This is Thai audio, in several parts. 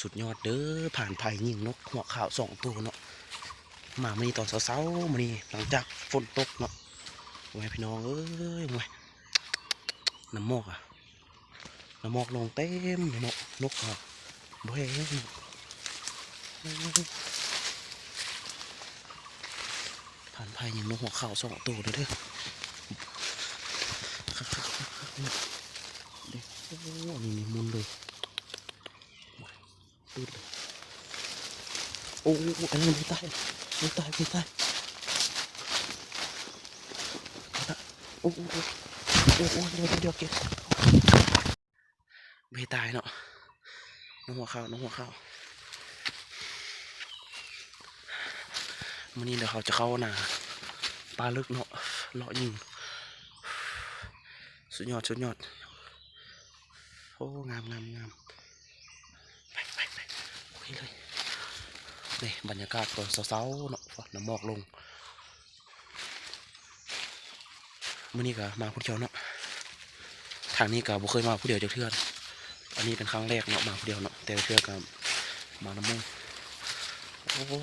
สุดยอดเด้อผ่านไผ่ยิงนกหัวขาวสองตัวเนาะมามานี่ตอนเช้าๆมานี่หลังจากฝนตกเนาะโอ้ยพี่น้องเอ้ยโอ้ยน้ำมอกอะน้ำมอกลงเต็มเนาะนกอะบ่เห็นผ่านไผ่ยิงนกหัวขาวสองตัวเด้อเด็กโอ้นี่มีมุนเลย ปืดเลยโอ้อันนี้ไม่ตายไม่ตายไม่ตายโอ้โหโอ้โหเดี๋ยวเดี๋ยวเก็บไม่ตายเนาะน้องหัวข้าวน้องหัวข้าวมันนี้เดี๋ยวเขาจะเข้าหนาปลาลึกเนาะเลาะยิง สุดยอดสุดยอด โอ้ งามงามงาม โอเคเลยนี่บรรยากาศตอนเช้าๆเนาะฝนน้ำหมอกลงมื่อนี้ก็มาผู้เดียวเนาะทางนี้ก็บ่เคยมาผู้เดียวจากเทื่อนอันนี้เป็นครั้งแรกเนาะมาผู้เดียวเนาะแต่เทื่อก็มาน้ำมูโอ้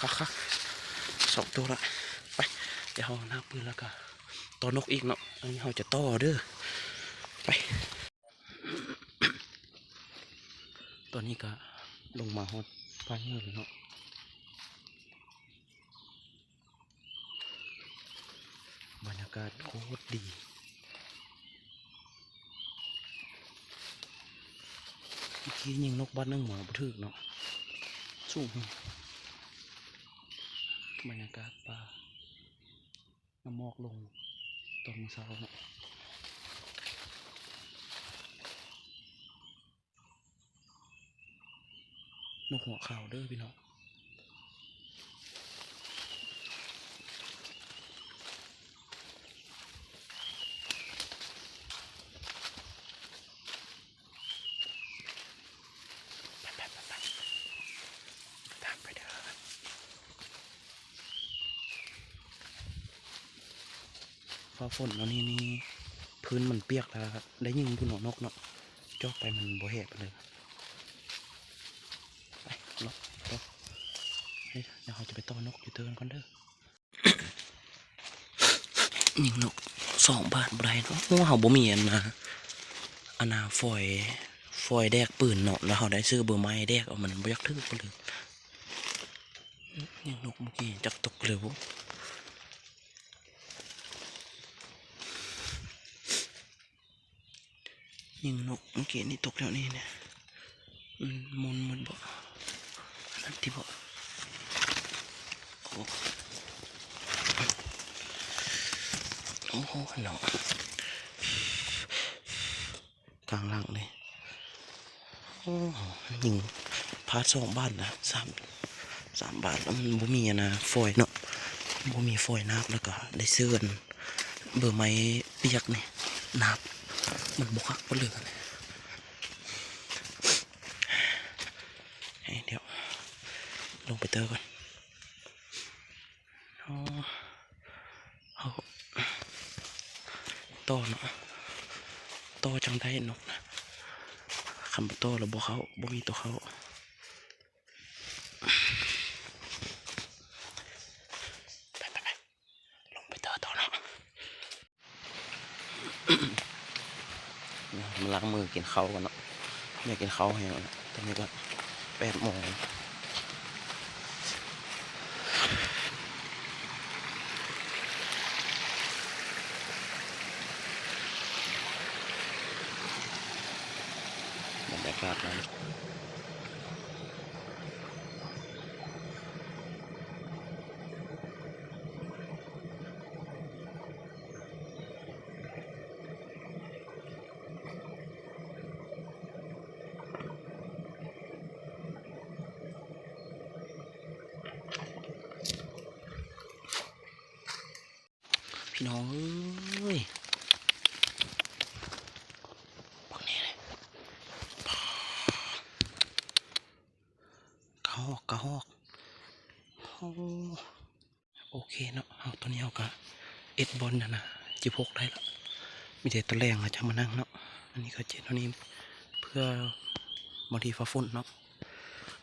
คักคักสองตัวละไปเดี๋ยวเอาหน้าปืนแล้วก็ต่อนกอีกเนาะอันนี้เราจะต่อเด้อไปตอนนี้ก็ ลงมาฮอดปลายเงื่อเลยเนาะบรรยากาศโคตรดีเมื่อกี้ยิงนกบ้านนั่งหมาบัทึกเนาะสูงบรรยากาศป่าน้ำหมอกลงตอนเช้าเนาะ นกหัวขาวเด้อพี่น้องไปไปไปไปตามไปเด้อฝนเนาะนี่นี่พื้นมันเปียกแล้วครับ ได้ยิงพุ่นหัวนกเนาะจอกไปมันบ่แหบเลยไปลบลบ เดี๋ยวเราจะไปต้อนนกอยู่เตือนก่อนเด้อยิงนกสองบาทบไรเนาะโอ้เขาบ่มีอันนะอันนาฟอยฟอยแดกปืนเนาะแล้วเขาได้ซื้อเบอร์ไม้แดกเอามันบ่ยักทึกก็เลยยิงนกเมื่อกี้จักตกเร็วยิงนกเมื่อกี้นี่ตกแล้วนี่เนี่ยมันมุนมันบ่อนนั้นที่บ่ โอ้โอ้โหเนาะกลางหลังเลยโอ้โหยิงพาร์ทสองบ้านนะสามสามบาทแล้วมันบ่มีนะฟอยเนาะบ่มีฟอยนับแล้วก็ได้ซื้อนเบอร์ไม้เปียกนี่นับมันบกคักบ่เหลือเลยเฮ้เดี๋ยวลงไปเตอก่อนเอาเอา ต่อเนาะต่อจังได้นกนะคำว่าต่อแล้วบ่เขาบ่มีตัวเขาไปไปไปลงไปเตอต่อเนาะมาล้างมือกินข้าวกันเนาะอยากกินข้าวแห้งเนาะตอนนี้ก็แปดโมง บรรยากาศนั้นพี่น้องเอ้ยพวกนี้เลยกระหอกกระหอกโอ้โอ เนาะเอาตัวนี้เอากะเอ็ดบอลนะนะจิพกได้ละมีแต่ตัวแรงอะจะมานั่งเนาะอันนี้ก็เจ็ดเท่านี้เพื่อบางทีฟ้าฝนเนาะ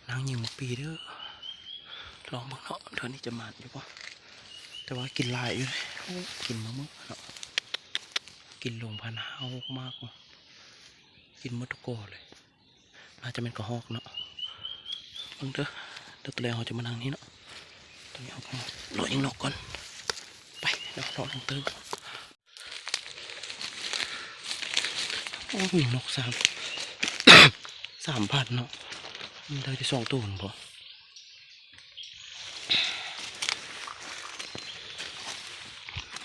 นางยิงมกปีเด้อลองบิ่งเนาะเธอนี่จะมันอยู่ปะแต่ว่ากินลายอยู่เลยกินมาเมื่อเนาะกินลงพันเฮามากว่ะกินมดทุกกเลยน่าจะเป็นกระหอกเนาะเบิ่งเด้อเดี๋ยวตัวแรกเราจะมานั่งนี้เนาะ หลอยิงนกก่อน ไปเดี๋ยวรอลงเติมโอ้ยนกสามสามพันเนาะมันได้ที่สองตัวหนึ่งพอ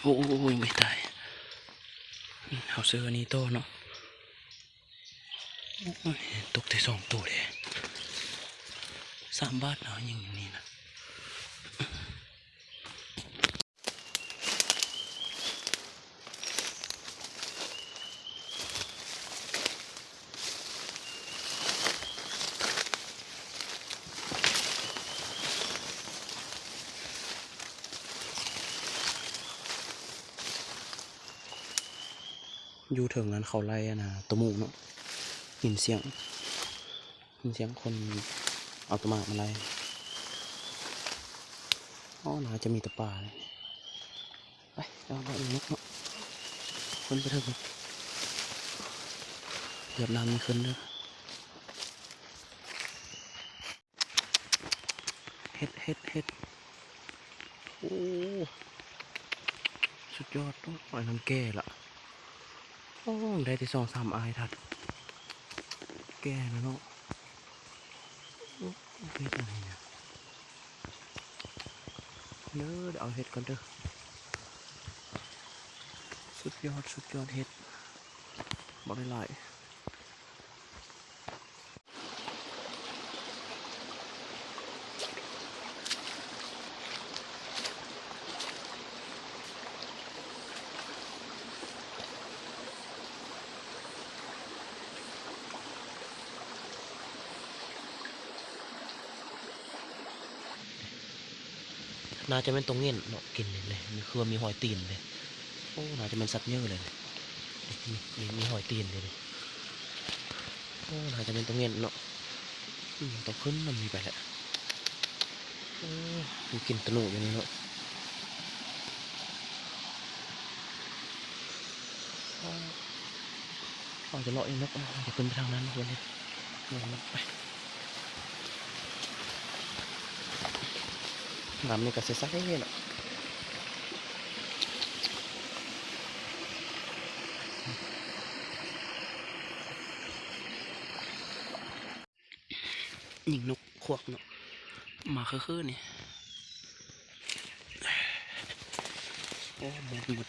โอ้ยไม่ตายเอาเสื้ออันนี้โตเนาะตกที่สองตัวเลยสามบาทเนาะยิงอย่างนี้นะ อยู่ถึงนั้นเขาไล่นะตะมูเนาะยินเสียงยินเสียงคนเอาตะมากมาไล่อ๋อน่าจะมีตะป่าเลยไปเอาไปอีกนกเนาะคนไปเถอะเหยียบน้ำมันขึ้นเด้อเฮ็ดเฮ็ดเฮ็ดโอ้ สุดยอดต้องปล่อยน้ำแก่ละ โอ้ได้ที่สองสามอายทัด แก่แล้วเนาะเฮ็ดอะไรเนี่ยเด้อเดี๋ยวเอาเห็ดก่อนเด้อสุดยอด สุดยอดเห็ดบ่ได้หลาย น่าจะเป็นตรงเงี้ยเนาะกินเลยเลยมีคือมีหอยตีนเลยโอ้น่าจะเป็นสัตว์เยอะเลยนี่มีมีหอยตีนเลยโอ้น่าจะเป็นตรงเงี้ยเนาะต้องขึ้นมันมีไปแหละโอ้มีกินตะหนูอยู่นี่เนาะอาวเอจะเลาะเองนกเอาจะขึ้นไปทางนั้นวันนี้ลงนกไป น้ำนี่ก็ใสๆเนาะยิงนกขวกเนาะมาคือๆนี่โอ้หมดหมด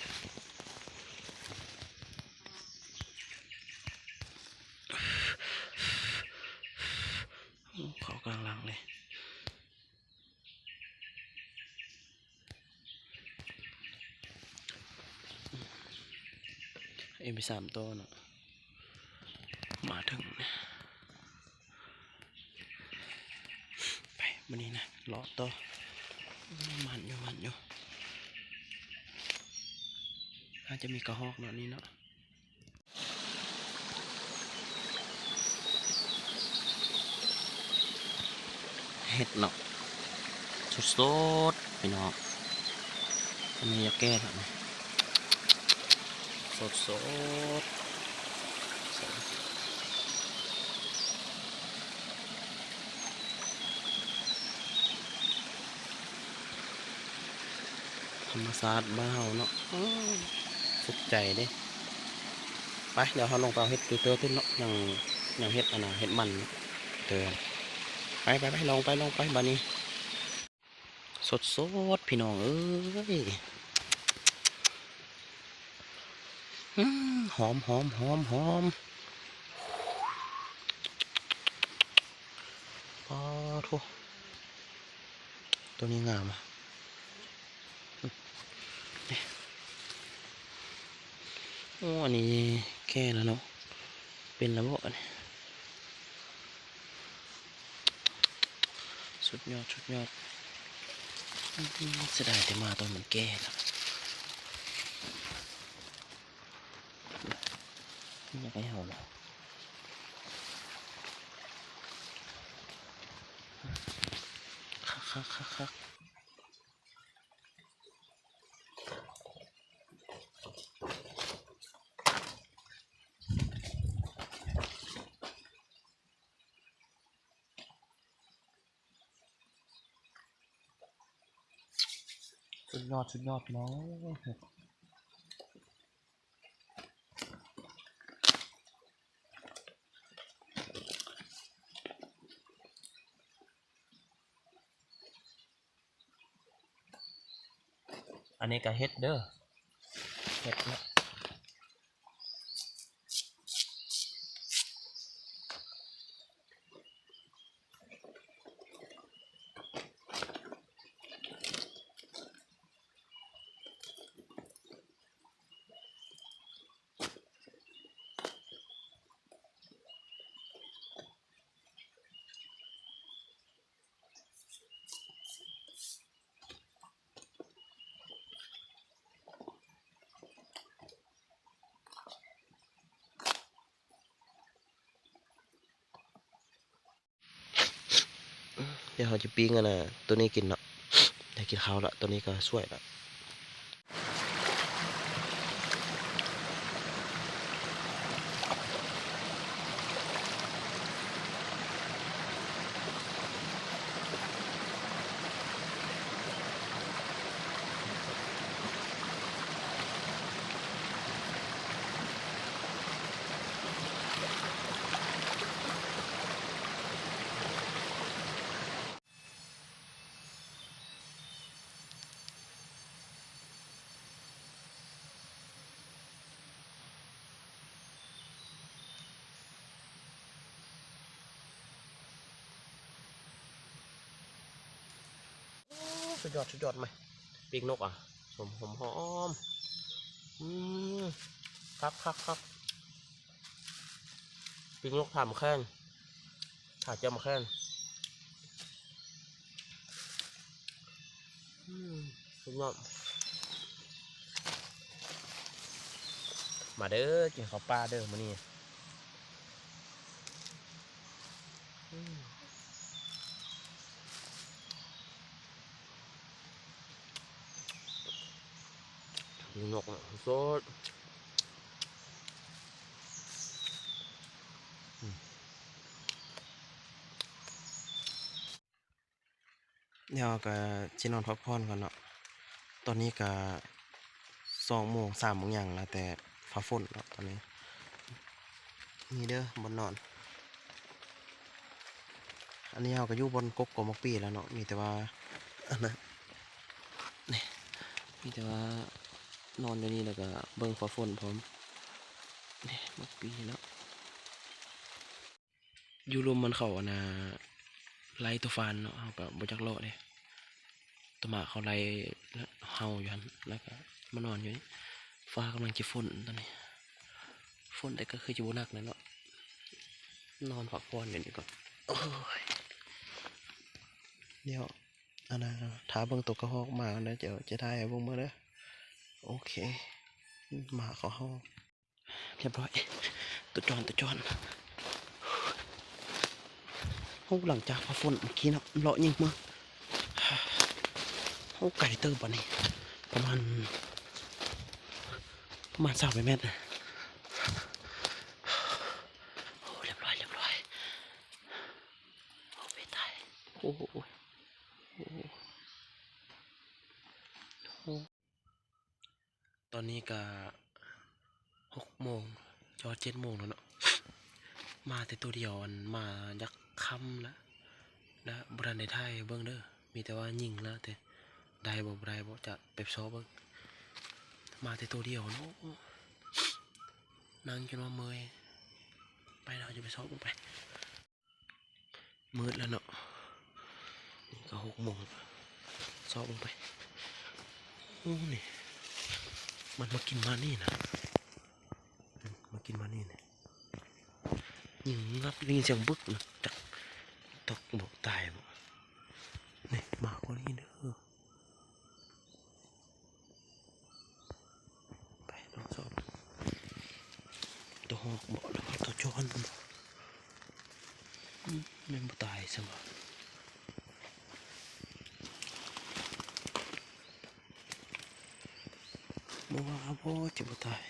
โอ้เขากลางหลังเลย เอ็ม ไปสามตัวเนาะมาถึงนี่ยไปมันนี้นะเลาะต่อมันอยู่มันอยู่น่าจะมีกระหอกเนาะนี่เนาะเห็ดเนาะสดๆพี่น้องอันนี้อยาแก้แล้วนะ สดสดธรรมศาสตร์บ้าเนาะสุดใจเด้ไป เดี๋ยวเราลงไปเอาเห็ดตัวเตอขึ้นเนาะอย่างอย่างเห็ดอันน่ะเห็ดมันเตือนไปไปไปลงไปลงไปบ้านนี้ สดสดพี่น้องเอ้ย อืม หอมหอมหอมหอมปอทุตัวนี้งามอะโอ้อันนี้แค่แล้วเนาะ เป็นแล้วบ่เนี่ยสุดยอดสุดยอดเสียดายแต่มาตอนมันแก่แล้ว อยากให้เอาเนาะคักคักคักสุดยอดสุดยอดน้อง อันนี้ก็เฮ็ดเด้อเฮ็ดนะ เดี๋ยวเราจะปิ้งกันนะตัวนี้กินเนาะได้กินข้าวละตัวนี้ก็ช่วยละ สุดยอดสุดยอดไหมปิ้งนกอะหอมหอมหอมอืมครับครับครับปิ้งนกทำแค่นถ่ายเจ้ามแค่นอืมสุดยอดมาเด้อกินข้าวปลาเด้อมานี่ อืมมีนกอะสดอืมเดี๋ยวก็จะนอนพักผ่อนก่อนเนาะ ตอนนี้ก็สองโมงสามโมงอย่างแล้วแต่ฟ้าฝนเนาะตอนนี้ นี่เด้อบนนอน อันนี้เราก็อยู่บนกกกอมกปีแล้วเนาะ มีแต่ว่าอันนั้นนี่มีแต่ว่า นอนอยู่นี่แล้วก็เบิ่งฟ้าฝนพร้อมนี่มักปีแล้วอยู่ลมมันเขาอะนะไล่ตัวฟานเนาะเฮาก็บจักเลาะเด้ตัวหมาเขาไล่เฮาอยู่หันแล้วก็มานอนอยู่นี่ฟ้ากำลังจะฝนตอนนี้ฝนแต่ก็คือจะบ่หนักเลยเนาะนอนพักผ่อนอยู่นี่ก่อนโอ้ยเดี๋ยวอันน่ะถ้าเบิ่งตัวกระหอกมาแล้วเดี๋ยวจะได้เบิ่งมื้อเด้อ โอเค มาเขาห้องเรียบร้อยตัวจอนตัวจอนห้องหลังจากพอฝนเมื่อกี้นะเลาะยิงมาห้องไก่เติบป่ะนี่ประมาณประมาณสามเมตรนะโอ้เรียบร้อยเรียบร้อยโอ้ไม่ตายโอ้โหโอ้โหโอ้ ตอนนี้ก็หกโมงจอเจ็ดโมงแล้วเนาะมาแต่ตัวเดียวอันมายักค่ำแล้วและบรันในไทยเบิ้งเด้อมีแต่ว่ายิงแล้วแต่ได้บ่ได้บ่จะเป็บซอเบิ้งมาแต่ตัวเดียวเนาะนั่งจนว่าเมอยไปเราจะไปซอเบิ้งไป มืดแล้วเนาะนี่ก็หกโมงซอเบิ้งไปโอ้นี่ มันมากินมานี่นะมากินมานี่เนะยิงงับได้ยินเสียงบึกนะจักตกบอกตายบ่นี่หมาคนนี้เด้อไปลองสอบตัวหอกบอกแล้วว่าตัวจอนบ่อืมมันบ่ตายซะบ่ บ่ว่าบ่จะบ่ตาย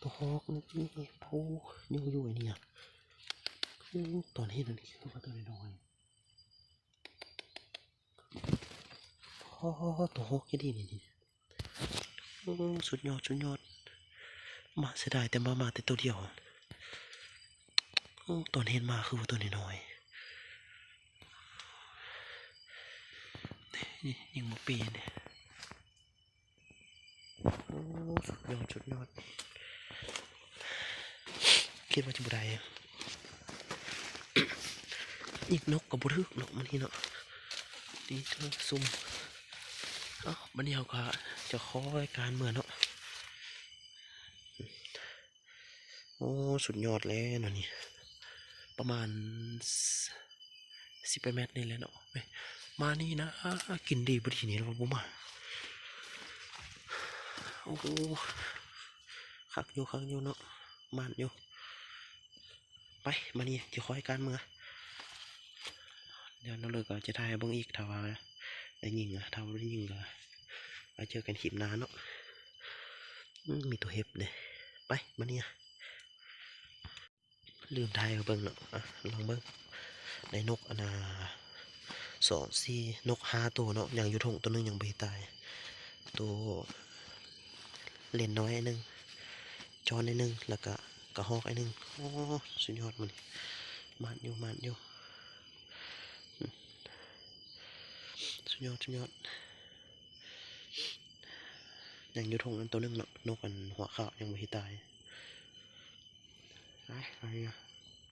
ตัวฮอกนี่นี่ผู้ นิ้วอยู่ไอ้เนี่ยอืมตอนเห็นอันนี้คือว่าตัวน้อยๆโอ้ตัวฮอกนี่ดีนี่นี่อืมสุดยอดสุดยอด มาเสียดายแต่มามาแต่ตัวเดียวอืมตอนเห็นมาคือว่าตัวน้อยๆนี่ยิงมาปีเนี่ยโอ้สุดยอดสุดยอด คิดว่าจะบุได้อีกนกกับบุทึกนกมันนี่เนาะนี่เธอซุ่มเอ้าบันนี้เขาก็จะคอยการเมืองเนาะโอ้สุดยอดเลยเนาะนี่ประมาณสิบเมตรนี่แหละเนาะมานี่นะกินดีบดีนี่เราบุมาโอ้โหคักอยู่คักอยู่เนาะมันอยู่ ไปมานี่จะคอยการเมืองเดี๋ยวน้องเลยก็จะถ่ายเบิ่งอีกถ้าว่าได้ยิงอะถ้าว่าได้ยิงก็ไปเจอกันขีบนาเนาะมีตัวเห็บเลยไปมาเนี่ยลืมถ่ายเบิ่งเนาะลองเบิ่งได้นกอนาสองสี่นกห้าตัวเนาะอย่างยู่ทงตัวหนึงยังไม่ตาย ตัวเล่นน้อยนหนึงจอนอันหนึงแล้วก็ กระหอกไอ้นึงโอ้สุดยอดมันมันอยู่มันอยู่สุดยอดสุดยอดยังยุทงนั้นตัวนึงนกอันหัวขาวยังไม่ตายไปไปอะ